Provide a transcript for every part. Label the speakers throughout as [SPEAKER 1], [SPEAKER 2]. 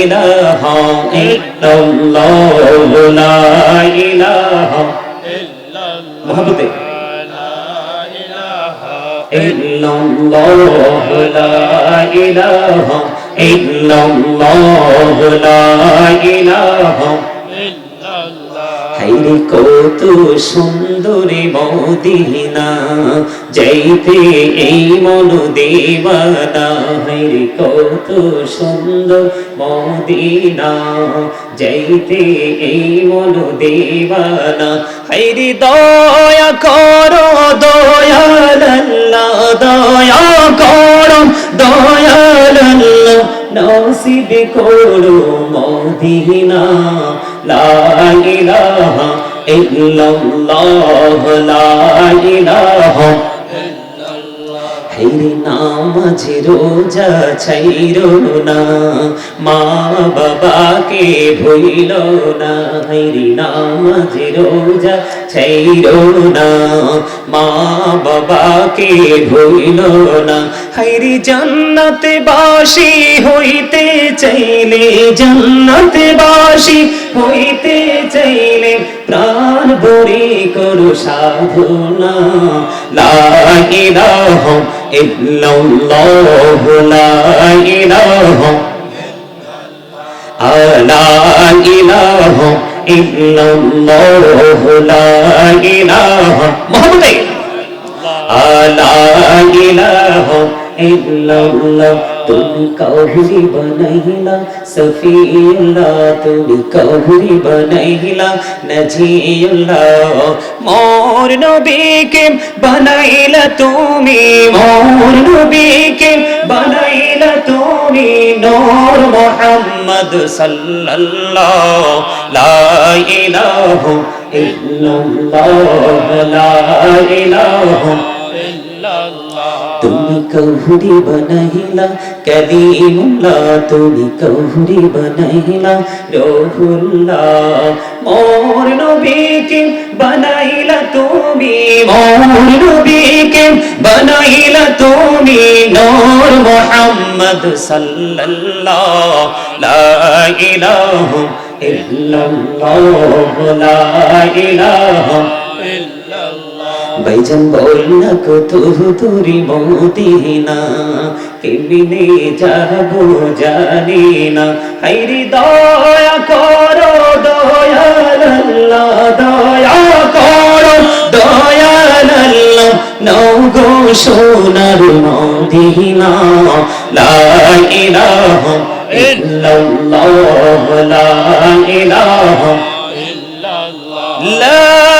[SPEAKER 1] ইলাহা ইল্লাল্লাহ লা ইলাহা মহব্বতে। ইল্লাল্লাহ ইলাহা ইল্লাল্লাহ লা হাইরে কত সুন্দরী মদিনা। যাইতে এই মন দেবানা হাইরে কত সুন্দর মদিনা। যাইতে এই মন দেবানা হাইরে দয়া করো দয়াল্লাহ দয়া করো দয়াল্লাহ নসিব করো মদিনা, লা ইলাহা ইল্লাল্লাহ, লা ইলাহা হেরে নামাজ রোজা ছাইরো না, মা বাবাকে ভুইল না। হেরে নামাজ রোজা ছাইরো না, মা বাবাকে ভুইল না। হাইরি জান্নাতে বাসি হইতে চাইলে জান্নাতে বাসি হইতে চাইলে প্রাণ ভরে করো সাধনা। লা ইলাহা ইল্লাল্লাহ, লা ইলাহা ইল্লাল্লাহ, লা ইলাহা ইল্লাল্লাহ তুমি কাউরি বনাইলা, সফিউল্লাহ তুমি কাউরি বনাইলা, নজিউল্লাহ, মোর নবীকে বনাইলা তুমি, মোর নবীকে বনাইলা তুমি, নূর মুহাম্মদ সাল্লাল্লাহ লা ইলাহা ইল্লাল্লাহ। তুমি কহুরি বনাইলা কলিমুল্লাহ তুমি কহুরি বনাইলা রহুল্লাহ মোর নবীকে বনাইলা তুমি, মোর নবীকে বনাইলা তুমি, নূর মুহাম্মদ সাল্লাল্লাহ লা ইলাহা ইল্লাল্লাহ, লা ইলাহা বাইজান বল না কত তোরি মদিনা কেমনে যাব জানি না হাইরি দয়া করো দয়াল আল্লাহ দয়া করো দয়াল আল্লাহ নাও গো সোনার মদিনা লা ইল্লাল্লাহ লা ইল্লাল্লাহ লা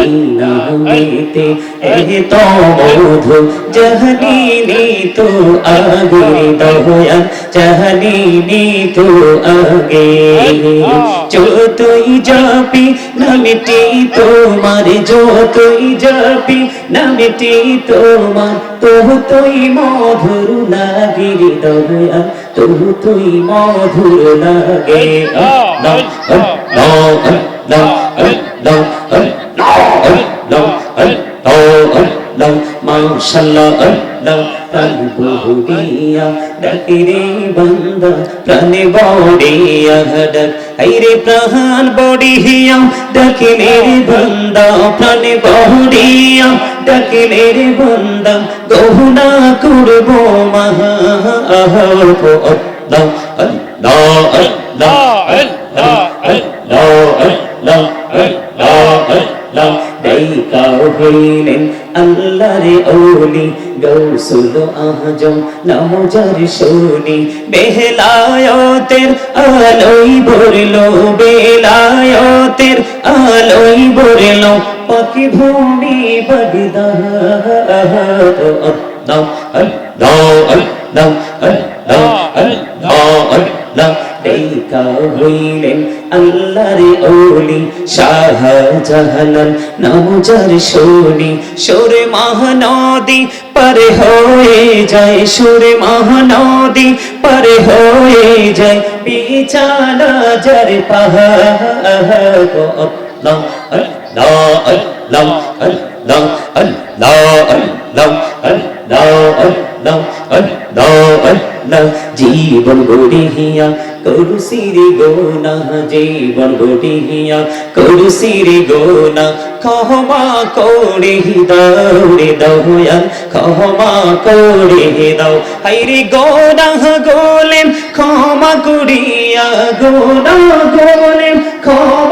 [SPEAKER 1] ইনামিতে এ তো মধু জহনিনি তো আগে দয়া জহনিনি তো আগে যতই যাবি নামিটি তোমার যতই যাবি নামিটি তোমার তবু তুই মধুর নাগির দয়া তবু তুই মধুর লাগে না না না না আল্লাহ আল্লাহ আল্লাহ আল্লাহ আল্লাহ মাশাআল্লাহ আল্লাহ বহুদিয়া ডাকিরে বান্দা প্রাণে বড়িয়া ডাক হাইরে প্রাণ বড়িয়া ডাকিলে বান্দা প্রাণে বড়িয়া ডাকিলে বান্দা গহুনা করব মহা আল্লাহ আল্লাহ আল্লাহ আল্লাহ হইলেন আল্লাহরে ওলি গৌসুল আজম নামজার শোনি। বেহলায়তের আলোই ভরলো, বেলায়তের আলোই ভরলো, পাখি ভূমি বগদা। আল্লাহ আল্লাহ আল্লাহ আল্লাহ আল্লাহ আল্লাহ। দেখা হইলেন আল্লাহর ওলি শাহ জাহালাল নামজার শোনি সুরে মহানদী পারে হয়ে যায় সুরে মহানদী পারে হয়ে যায় বিছানা যার পাহাড় আল্লাহ আল্লাহ আল্লাহ আল্লাহ আল্লাহ আল্লাহ আল্লাহ আল্লাহ আল্লাহ আল্লাহ জীবন গড়িয়া করু সিরি গোনা, জীবন গড়িয়া করু সিরি গোনা ক্ষমা করে দৌড়ে দৌয়াল ক্ষমা করে দাও। হাইরে গোনা গোলেম, ক্ষমা করিয়া, গোনা গোলেম, ক্ষমা